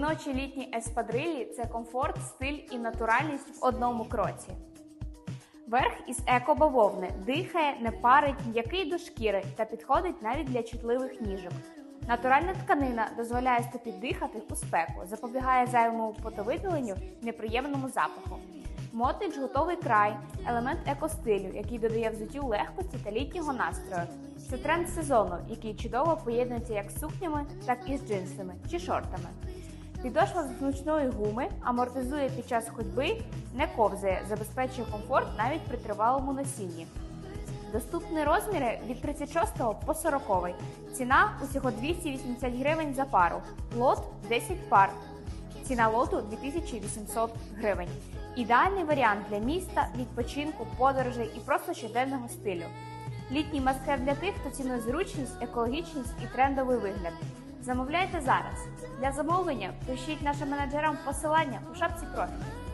Ночі літні еспадрилі це комфорт, стиль і натуральність в одному кроці. Верх із екобавовни дихає, не парить, м'який до шкіри та підходить навіть для чутливих ніжок. Натуральна тканина дозволяє стопі дихати у спеку, запобігає зайвому потовиділенню, неприємному запаху. Мотич готовий край, елемент екостилю, який додає взуттю легкості та літнього настрою. Це тренд сезону, який чудово поєднується як з сукнями, так і з джинсами чи шортами. Підошва з зручної гуми амортизує під час ходьби, не ковзає, забезпечує комфорт навіть при тривалому носінні. Доступні розміри від 36 по 40. Ціна усього 280 гривень за пару. Лот 10 пар. Ціна лоту 2800 гривень. Ідеальний варіант для міста, відпочинку, подорожей і просто щоденного стилю. Літній маскар для тих, хто цінує зручність, екологічність і трендовий вигляд. Замовляйте зараз. Для замовлення пишіть нашим менеджерам посилання у шапці профілю.